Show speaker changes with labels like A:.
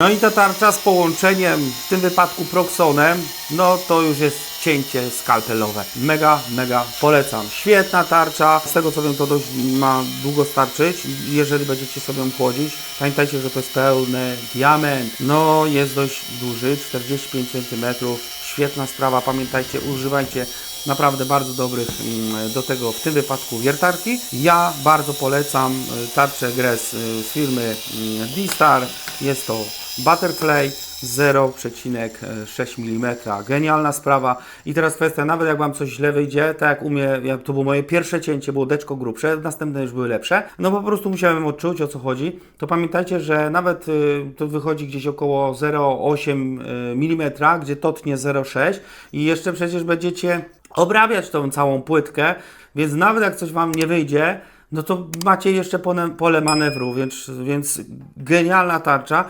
A: No i ta tarcza z połączeniem, w tym wypadku Proxonem, no to już jest cięcie skalpelowe. Mega, mega polecam. Świetna tarcza, z tego co wiem to dość ma długo starczyć, jeżeli będziecie sobie ją chłodzić. Pamiętajcie, że to jest pełny diament. No jest dość duży, 45 cm. Świetna sprawa, pamiętajcie, używajcie naprawdę bardzo dobrych mm, do tego w tym wypadku wiertarki. Ja bardzo polecam y, tarczę Gres y, z firmy mm, D-Star. Jest to Butterfly 0,6 mm. Genialna sprawa. I teraz kwestia, nawet jak Wam coś źle wyjdzie, tak jak u to było moje pierwsze cięcie, było deczko grubsze, następne już były lepsze, no po prostu musiałem odczuć o co chodzi. To pamiętajcie, że nawet y, to wychodzi gdzieś około 0,8 y, mm, gdzie totnie 0,6 i jeszcze przecież będziecie obrabiać tą całą płytkę, więc nawet jak coś Wam nie wyjdzie, no to macie jeszcze pole manewru, więc, więc genialna tarcza.